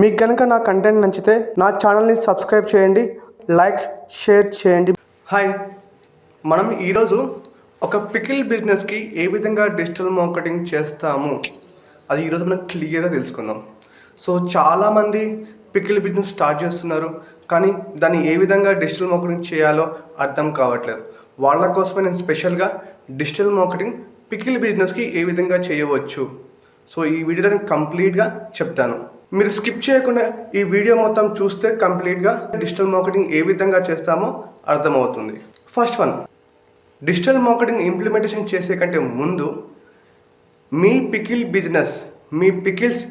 మీకు కనుక నా కంటెంట్ నచ్చితే నా ఛానల్ని సబ్స్క్రైబ్ చేయండి లైక్ షేర్ చేయండి. హాయ్ మనం ఈరోజు ఒక పికిల్ బిజినెస్కి ఏ విధంగా డిజిటల్ మార్కెటింగ్ చేస్తాము? అది ఈరోజు మనం క్లియర్గా తెలుసుకుందాం. సో చాలామంది పికిల్ బిజినెస్ స్టార్ట్ చేస్తున్నారు కానీ దాన్ని ఏ విధంగా డిజిటల్ మార్కెటింగ్ చేయాలో అర్థం కావట్లేదు. వాళ్ళ కోసమే నేను స్పెషల్గా డిజిటల్ మార్కెటింగ్ పికిల్ బిజినెస్కి ఏ విధంగా చేయవచ్చు? సో ఈ వీడియో నేను కంప్లీట్గా చెప్తాను. మీరు స్కిప్ చేయకుండా ఈ వీడియో మొత్తం చూస్తే కంప్లీట్గా డిజిటల్ మార్కెటింగ్ ఏ విధంగా చేస్తామో అర్థమవుతుంది. First one digital marketing implementation చేసే కంటే ముందు మీ పికిల్ బిజినెస్ మీ పికిల్స్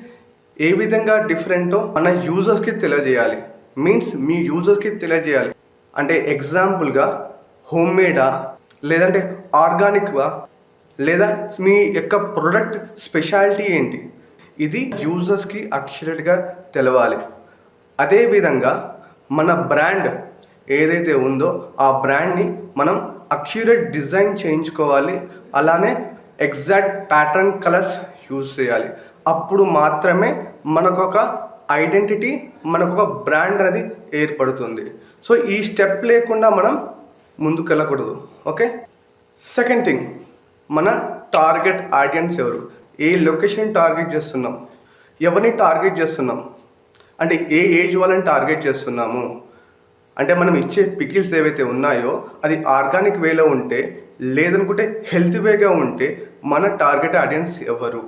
ఏ విధంగా డిఫరెంటో మన యూజర్స్కి తెలియజేయాలి. మీన్స్ మీ యూజర్స్కి తెలియజేయాలి. అంటే ఎగ్జాంపుల్గా హోమ్ మేడా లేదంటే ఆర్గానిక్గా లేదా మీ యొక్క ప్రొడక్ట్ స్పెషాలిటీ ఏంటి? ఇది యూజర్స్కి అక్యురేట్గా తెలవాలి. అదేవిధంగా మన బ్రాండ్ ఏదైతే ఉందో ఆ బ్రాండ్ని మనం అక్యురేట్ డిజైన్ చేయించుకోవాలి. అలానే ఎగ్జాక్ట్ ప్యాటర్న్ కలర్స్ యూజ్ చేయాలి. అప్పుడు మాత్రమే మనకొక ఐడెంటిటీ మనకొక బ్రాండ్ అనేది ఏర్పడుతుంది. సో ఈ స్టెప్ లేకుండా మనం ముందుకు వెళ్ళకూడదు ఓకే సెకండ్ థింగ్ మన టార్గెట్ ఆడియన్స్ ఎవరు? ఏ లొకేషన్ టార్గెట్ చేస్తున్నాం? ఎవరిని టార్గెట్ చేస్తున్నాం? అంటే ఏ ఏజ్ వాళ్ళని టార్గెట్ చేస్తున్నాము? అంటే మనం ఇచ్చే పికిల్స్ ఏవైతే ఉన్నాయో అది ఆర్గానిక్ వేలో ఉంటే లేదనుకుంటే హెల్త్ వేగా ఉంటే మన టార్గెట్ ఆడియన్స్ ఎవరు?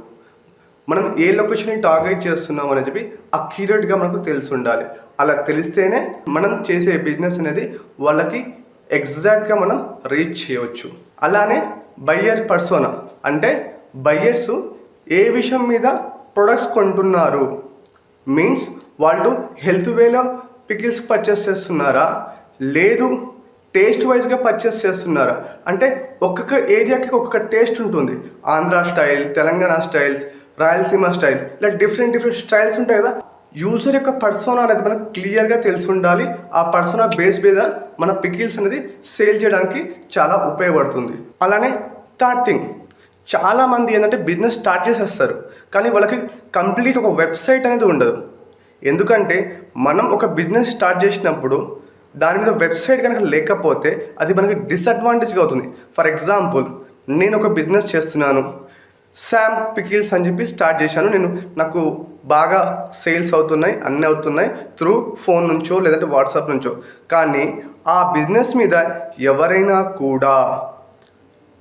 మనం ఏ లొకేషన్ని టార్గెట్ చేస్తున్నాం అని చెప్పి అక్యురేట్గా మనకు తెలిసి ఉండాలి. అలా తెలిస్తేనే మనం చేసే బిజినెస్ అనేది వాళ్ళకి ఎగ్జాక్ట్గా మనం రీచ్ చేయవచ్చు. అలానే బయ్యర్ పర్సోనా? అంటే బయ్యర్స్ ఏ విషయం మీద ప్రొడక్ట్స్ కొంటున్నారు? మీన్స్ వాళ్ళు హెల్త్ వేలో పికిల్స్ పర్చేస్ చేస్తున్నారా? లేదు టేస్ట్ వైజ్గా పర్చేస్ చేస్తున్నారా? అంటే ఒక్కొక్క ఏరియాకి ఒక్కొక్క టేస్ట్ ఉంటుంది. Andhra style Telangana styles Rayalaseema style ఇలా డిఫరెంట్ డిఫరెంట్ స్టైల్స్ ఉంటాయి కదా. యూజర్ యొక్క పర్సోనా అనేది మనకు క్లియర్గా తెలిసి ఉండాలి. ఆ పర్సోనా బేస్ మీద మన పికిల్స్ అనేది సేల్ చేయడానికి చాలా ఉపయోగపడుతుంది. అలానే థర్డ్ థింగ్ చాలామంది ఏంటంటే బిజినెస్ స్టార్ట్ చేసేస్తారు కానీ వాళ్ళకి కంప్లీట్ ఒక వెబ్సైట్ అనేది ఉండదు. ఎందుకంటే మనం ఒక బిజినెస్ స్టార్ట్ చేసినప్పుడు దాని మీద వెబ్సైట్ కనుక లేకపోతే అది మనకి డిసడ్వాంటేజ్గా అవుతుంది. ఫర్ ఎగ్జాంపుల్ నేను ఒక బిజినెస్ చేస్తున్నాను శామ్ పికిల్స్ అని చెప్పి స్టార్ట్ చేశాను. నేను నాకు బాగా సేల్స్ అవుతున్నాయి అన్నీ అవుతున్నాయి త్రూ ఫోన్ నుంచో లేదంటే వాట్సాప్ నుంచో. కానీ ఆ బిజినెస్ మీద ఎవరైనా కూడా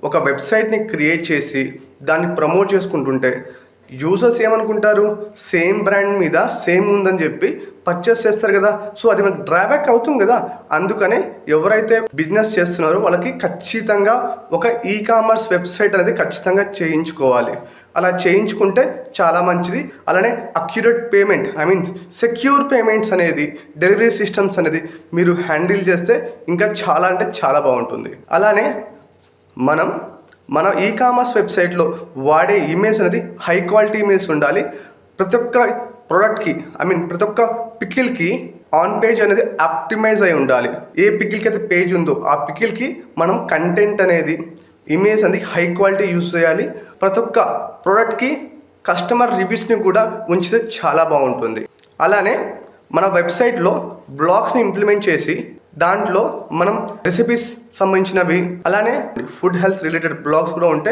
ఒక వెబ్సైట్ని క్రియేట్ చేసి దాన్ని ప్రమోట్ చేసుకుంటుంటే యూజర్స్ ఏమనుకుంటారు? సేమ్ బ్రాండ్ మీద సేమ్ ఉందని చెప్పి పర్చేస్ చేస్తారు కదా. సో అది మనకు డ్రాబ్యాక్ అవుతుంది కదా. అందుకనే ఎవరైతే బిజినెస్ చేస్తున్నారో వాళ్ళకి ఖచ్చితంగా ఒక ఈ కామర్స్ వెబ్సైట్ అనేది ఖచ్చితంగా చేయించుకోవాలి. అలా చేయించుకుంటే చాలా మంచిది. అలానే accurate payment I mean secure payments అనేది డెలివరీ సిస్టమ్స్ అనేది మీరు హ్యాండిల్ చేస్తే ఇంకా చాలా అంటే చాలా బాగుంటుంది. అలానే మనం మన ఈ కామర్స్ వెబ్సైట్లో వాడే ఇమేజ్ అనేది హై క్వాలిటీ ఇమేజ్ ఉండాలి. ప్రతి ఒక్క ప్రోడక్ట్కి ఐ మీన్ ప్రతి ఒక్క పికిల్కి ఆన్ పేజ్ అనేది ఆప్టిమైజ్ అయి ఉండాలి. ఏ పికిల్కి అయితే పేజ్ ఉందో ఆ పికిల్కి మనం కంటెంట్ అనేది ఇమేజ్ అనేది హై క్వాలిటీ యూజ్ చేయాలి. ప్రతి ఒక్క ప్రోడక్ట్కి కస్టమర్ రివ్యూస్ని కూడా ఉంచితే చాలా బాగుంటుంది. అలానే మన వెబ్సైట్లో బ్లాగ్స్ని ఇంప్లిమెంట్ చేసి దాంట్లో మనం రెసిపీస్ సంబంధించినవి అలానే ఫుడ్ హెల్త్ రిలేటెడ్ బ్లాగ్స్ కూడా ఉంటే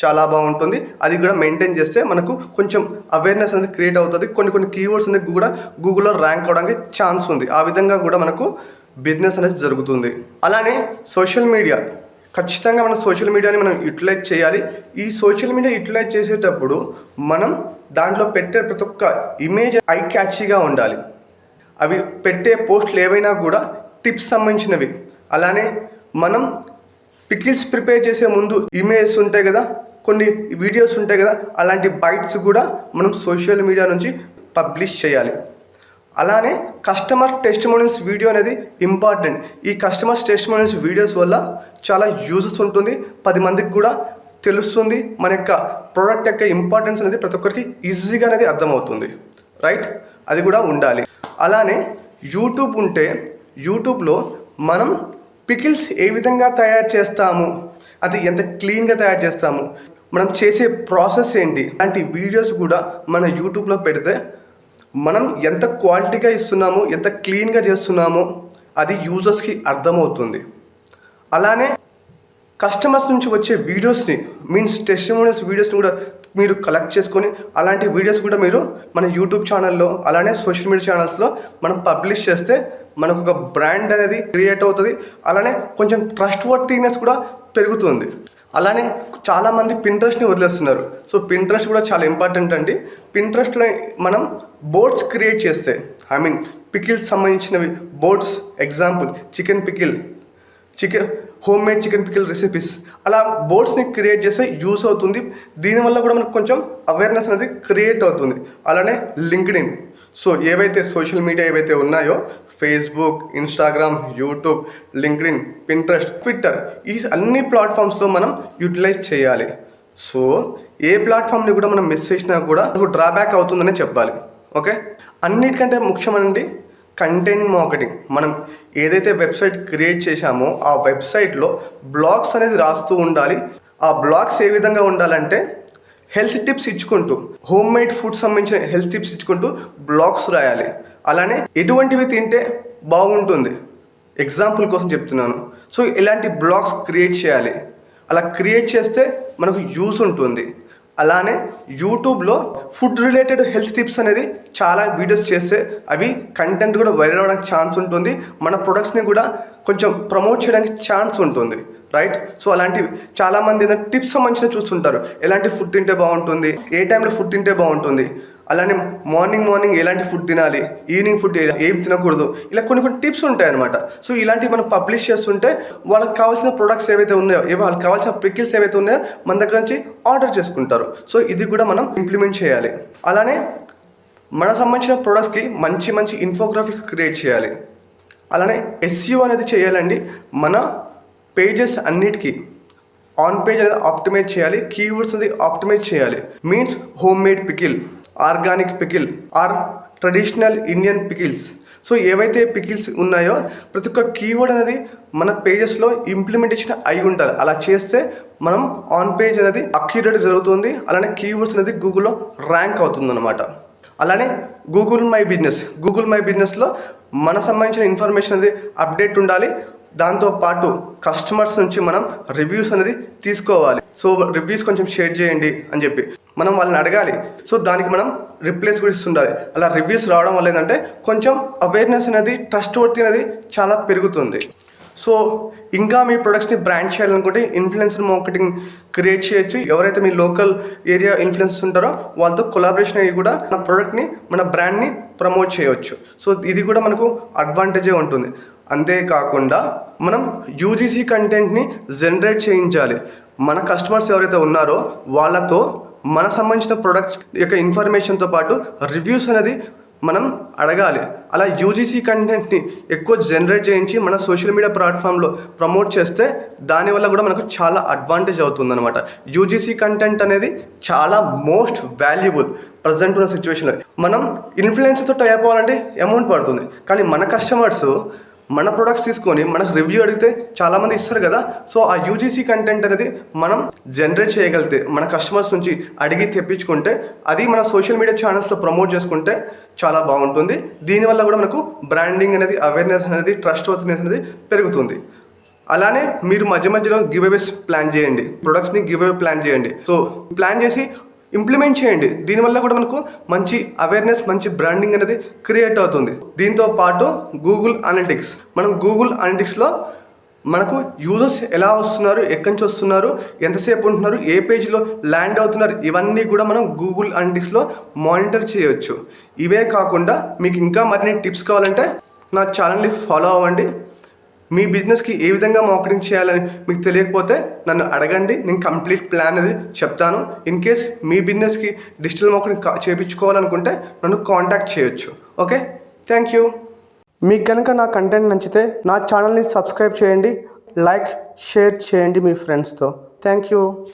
చాలా బాగుంటుంది. అది కూడా మెయింటైన్ చేస్తే మనకు కొంచెం అవేర్నెస్ అనేది క్రియేట్ అవుతుంది. కొన్ని కొన్ని కీవర్డ్స్ అనేది కూడా గూగుల్లో ర్యాంక్ అవడానికి ఛాన్స్ ఉంది. ఆ విధంగా కూడా మనకు బిజినెస్ అనేది జరుగుతుంది. అలానే సోషల్ మీడియా ఖచ్చితంగా మనం సోషల్ మీడియాని మనం యూటిలైజ్ చేయాలి. ఈ సోషల్ మీడియా యూటిలైజ్ చేసేటప్పుడు మనం దాంట్లో పెట్టే ప్రతి ఒక్క ఇమేజ్ ఐ క్యాచీగా ఉండాలి. అవి పెట్టే పోస్టులు ఏవైనా కూడా టిప్స్ సంబంధించినవి. అలానే మనం పికిల్స్ ప్రిపేర్ చేసే ముందు ఇమేజెస్ ఉంటాయి కదా కొన్ని వీడియోస్ ఉంటాయి కదా అలాంటి బైట్స్ కూడా మనం సోషల్ మీడియా నుంచి పబ్లిష్ చేయాలి. అలానే కస్టమర్ టెస్టిమోనియల్స్ వీడియో అనేది ఇంపార్టెంట్. ఈ కస్టమర్స్ టెస్టిమోనియల్స్ వీడియోస్ వల్ల చాలా యూజెస్ ఉంటుంది పది మందికి కూడా తెలుస్తుంది మన యొక్క ప్రోడక్ట్ యొక్క ఇంపార్టెన్స్ అనేది ప్రతి ఒక్కరికి ఈజీగా అనేది అర్థమవుతుంది. రైట్? అది కూడా ఉండాలి. అలానే యూట్యూబ్ ఉంటే యూట్యూబ్లో మనం పికిల్స్ ఏ విధంగా తయారు చేస్తాము? అది ఎంత క్లీన్గా తయారు చేస్తాము? మనం చేసే ప్రాసెస్ ఏంటి? అలాంటి వీడియోస్ కూడా మన యూట్యూబ్లో పెడితే మనం ఎంత క్వాలిటీగా ఇస్తున్నామో? ఎంత క్లీన్గా చేస్తున్నామో? అది యూజర్స్కి అర్థమవుతుంది. అలానే కస్టమర్స్ నుంచి వచ్చే వీడియోస్ని మీన్స్ టెస్టిమోనియల్స్ వీడియోస్ని కూడా మీరు కలెక్ట్ చేసుకొని అలాంటి వీడియోస్ కూడా మీరు మన యూట్యూబ్ ఛానల్లో అలానే సోషల్ మీడియా ఛానల్స్లో మనం పబ్లిష్ చేస్తే మనకు ఒక బ్రాండ్ అనేది క్రియేట్ అవుతుంది. అలానే కొంచెం ట్రస్ట్ వర్తీనెస్ కూడా పెరుగుతుంది. అలానే చాలామంది పింట్రెస్ట్ని వదిలేస్తున్నారు. సో పింట్రెస్ట్ కూడా చాలా ఇంపార్టెంట్ అండి. పింట్రెస్ట్లో మనం బోర్డ్స్ క్రియేట్ చేస్తే ఐ మీన్ పికిల్స్ సంబంధించినవి boards example chicken pickle chicken homemade chicken pickle recipes అలా బోర్డ్స్ని క్రియేట్ చేస్తే యూస్ అవుతుంది. దీనివల్ల కూడా మనకు కొంచెం అవేర్నెస్ అనేది క్రియేట్ అవుతుంది. అలానే లింక్డ్ ఇన్ సో ఏవైతే సోషల్ మీడియా ఏవైతే ఉన్నాయో Facebook Instagram YouTube LinkedIn Pinterest Twitter ఈ అన్ని ప్లాట్ఫామ్స్లో మనం యూటిలైజ్ చేయాలి. సో ఏ ప్లాట్ఫామ్ని కూడా మనం మిస్ చేసినా కూడా డ్రాబ్యాక్ అవుతుందనే చెప్పాలి. ఓకే అన్నిటికంటే ముఖ్యమండి కంటెంట్ మార్కెటింగ్ మనం ఏదైతే వెబ్సైట్ క్రియేట్ చేశామో ఆ వెబ్సైట్లో బ్లాగ్స్ అనేది రాస్తూ ఉండాలి. ఆ బ్లాగ్స్ ఏ విధంగా ఉండాలంటే హెల్త్ టిప్స్ ఇచ్చుకుంటూ హోమ్ మేడ్ ఫుడ్ సంబంధించిన హెల్త్ టిప్స్ ఇచ్చుకుంటూ బ్లాగ్స్ రాయాలి. అలానే ఎటువంటివి తింటే బాగుంటుంది? ఎగ్జాంపుల్ కోసం చెప్తున్నాను. సో ఇలాంటి బ్లాగ్స్ క్రియేట్ చేయాలి. అలా క్రియేట్ చేస్తే మనకు యూస్ ఉంటుంది. అలానే యూట్యూబ్లో ఫుడ్ రిలేటెడ్ హెల్త్ టిప్స్ అనేది చాలా వీడియోస్ చేస్తే అవి కంటెంట్ కూడా వైరల్ అవ్వడానికి ఛాన్స్ ఉంటుంది. మన ప్రొడక్ట్స్ని కూడా కొంచెం ప్రమోట్ చేయడానికి ఛాన్స్ ఉంటుంది. రైట్ సో అలాంటివి చాలామంది టిప్స్ సంబంధించిన చూస్తుంటారు. ఎలాంటి ఫుడ్ తింటే బాగుంటుంది? ఏ టైంలో ఫుడ్ తింటే బాగుంటుంది? అలానే మార్నింగ్ మార్నింగ్ ఎలాంటి ఫుడ్ తినాలి ఈవినింగ్ ఫుడ్ ఏం తినకూడదు ఇలా కొన్ని కొన్ని టిప్స్ ఉంటాయన్నమాట. సో ఇలాంటివి మనం పబ్లిష్ చేస్తుంటే వాళ్ళకి కావాల్సిన ప్రొడక్ట్స్ ఏవైతే ఉన్నాయో వాళ్ళకి కావాల్సిన పికిల్స్ ఏవైతే ఉన్నాయో మన దగ్గర నుంచి ఆర్డర్ చేసుకుంటారు. సో ఇది కూడా మనం ఇంప్లిమెంట్ చేయాలి. అలానే మన సంబంధించిన ప్రొడక్ట్స్కి మంచి మంచి ఇన్ఫోగ్రాఫిక్ క్రియేట్ చేయాలి. అలానే ఎస్యూ అనేది చేయాలండి. మన పేజెస్ అన్నిటికీ ఆన్ పేజ్ అనేది ఆప్టిమైజ్ చేయాలి కీవర్డ్స్ అనేది ఆప్టిమైజ్ చేయాలి. Means homemade pickle. Organic pickle or traditional Indian pickles. So ఏవైతే పికిల్స్ ఉన్నాయో ప్రతి ఒక్క కీవర్డ్ అనేది మన పేజెస్లో ఇంప్లిమెంటేషన్ అయి ఉండాలి అలా చేస్తే మనం ఆన్ పేజ్ అనేది అక్యురేట్ జరుగుతుంది. అలానే కీవర్డ్స్ అనేది గూగుల్లో ర్యాంక్ అవుతుందన్నమాట. అలానే Google my business. Google my బిజినెస్లో మన సంబంధించిన ఇన్ఫర్మేషన్ అనేది అప్డేట్ ఉండాలి. దాంతో పాటు కస్టమర్స్ నుంచి మనం రివ్యూస్ అనేది తీసుకోవాలి. సో రివ్యూస్ కొంచెం షేర్ చేయండి అని చెప్పి. మనం వాళ్ళని అడగాలి. సో దానికి మనం రిప్లేస్ కూడా ఇస్తుండాలి. అలా రివ్యూస్ రావడం వల్ల ఏంటంటే కొంచెం అవేర్నెస్ అనేది ట్రస్ట్ వర్తి అనేది చాలా పెరుగుతుంది. సో ఇంకా మీ ప్రొడక్ట్స్ని బ్రాండ్ చేయాలనుకుంటే ఇన్ఫ్లుయెన్సర్ మార్కెటింగ్ క్రియేట్ చేయొచ్చు. ఎవరైతే మీ లోకల్ ఏరియా ఇన్ఫ్లుయెన్సర్స్ ఉంటారో వాళ్ళతో కొలాబరేషన్ అయ్యి కూడా మన ప్రోడక్ట్ని మన బ్రాండ్ని ప్రమోట్ చేయవచ్చు సో ఇది కూడా మనకు అడ్వాంటేజే ఉంటుంది. అంతేకాకుండా మనం యూజీసీ కంటెంట్ని జనరేట్ చేయించాలి. మన కస్టమర్స్ ఎవరైతే ఉన్నారో వాళ్ళతో మన సంబంధించిన ప్రొడక్ట్ యొక్క ఇన్ఫర్మేషన్తో పాటు రివ్యూస్ అనేది మనం అడగాలి. అలా యూజీసీ కంటెంట్ని ఎక్కువ జనరేట్ చేయించి మన సోషల్ మీడియా ప్లాట్ఫామ్లో ప్రమోట్ చేస్తే దానివల్ల కూడా మనకు చాలా అడ్వాంటేజ్ అవుతుందన్నమాట. యూజీసీ కంటెంట్ అనేది చాలా మోస్ట్ వాల్యుబుల్ ప్రజెంట్ ఉన్న సిచ్యువేషన్లో. మనం ఇన్ఫ్లుయెన్స్తో టై అవ్వాలంటే అమౌంట్ పడుతుంది. కానీ మన కస్టమర్స్ మన ప్రొడక్ట్స్ తీసుకొని మనకు రివ్యూ అడిగితే చాలామంది ఇస్తారు కదా. సో ఆ యూజీసీ కంటెంట్ అనేది మనం జనరేట్ చేయగలిగితే మన కస్టమర్స్ నుంచి అడిగి తెప్పించుకుంటే అది మన సోషల్ మీడియా ఛానల్స్లో ప్రమోట్ చేసుకుంటే చాలా బాగుంటుంది. దీనివల్ల కూడా మనకు బ్రాండింగ్ అనేది అవేర్నెస్ అనేది ట్రస్ట్ వర్త్నెస్ అనేది పెరుగుతుంది. అలానే మీరు మధ్య మధ్యలో గివ్ అవేస్ ప్లాన్ చేయండి. ప్రొడక్ట్స్ని గివ్ అవే ప్లాన్ చేయండి. సో ప్లాన్ చేసి ఇంప్లిమెంట్ చేయండి. దీనివల్ల కూడా మనకు మంచి అవేర్నెస్ మంచి బ్రాండింగ్ అనేది క్రియేట్ అవుతుంది. దీంతో పాటు గూగుల్ అనలిటిక్స్ మనం గూగుల్ అనలిటిక్స్లో మనకు యూజర్స్ ఎలా వస్తున్నారు ఎక్కడి నుంచి వస్తున్నారు ఎంతసేపు ఉంటున్నారు ఏ పేజ్లో ల్యాండ్ అవుతున్నారు ఇవన్నీ కూడా మనం గూగుల్ అనలిటిక్స్లో మానిటర్ చేయొచ్చు. ఇవే కాకుండా మీకు ఇంకా మరిన్ని టిప్స్ కావాలంటే నా ఛానల్ని ఫాలో అవ్వండి. మీ బిజినెస్కి ఏ విధంగా మార్కెటింగ్ చేయాలని మీకు తెలియకపోతే నన్ను అడగండి. నేను కంప్లీట్ ప్లాన్ అనేది చెప్తాను. ఇన్ కేస్ మీ బిజినెస్కి డిజిటల్ మార్కెటింగ్ చేయించుకోవాలనుకుంటే నన్ను కాంటాక్ట్ చేయొచ్చు. ఓకే? Thank you. మీకు కనుక నా కంటెంట్ నచ్చితే నా ఛానల్ని సబ్స్క్రైబ్ చేయండి. లైక్ షేర్ చేయండి మీ ఫ్రెండ్స్తో. Thank you.